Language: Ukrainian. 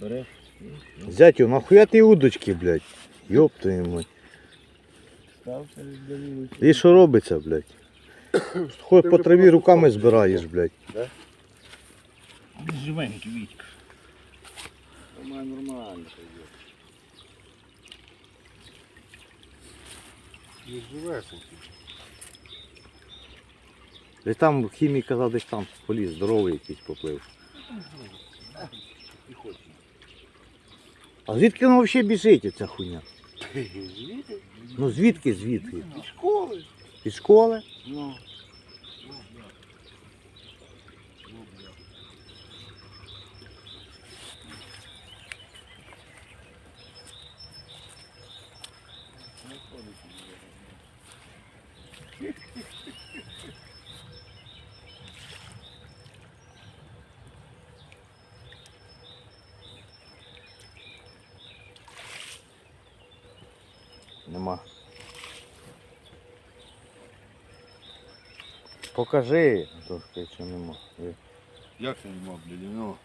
береш. Зятю, нахуя ти удочки, блядь? Йоп твою мать. Стався. І що робиться, блядь? Ходь по траві руками збираєш, блядь. Живенький Вітька. Нормально, нормально. Не живесенький. Десь там хімій казав, десь там поліз, здоровий якийсь поплив. А звідки воно взагалі біжить, ця хуйня? Ну звідки, звідки? Від школи. Від школи? Ну. Нема. Покажи, то сказати, що нема. Як це нема, блядь? Ну.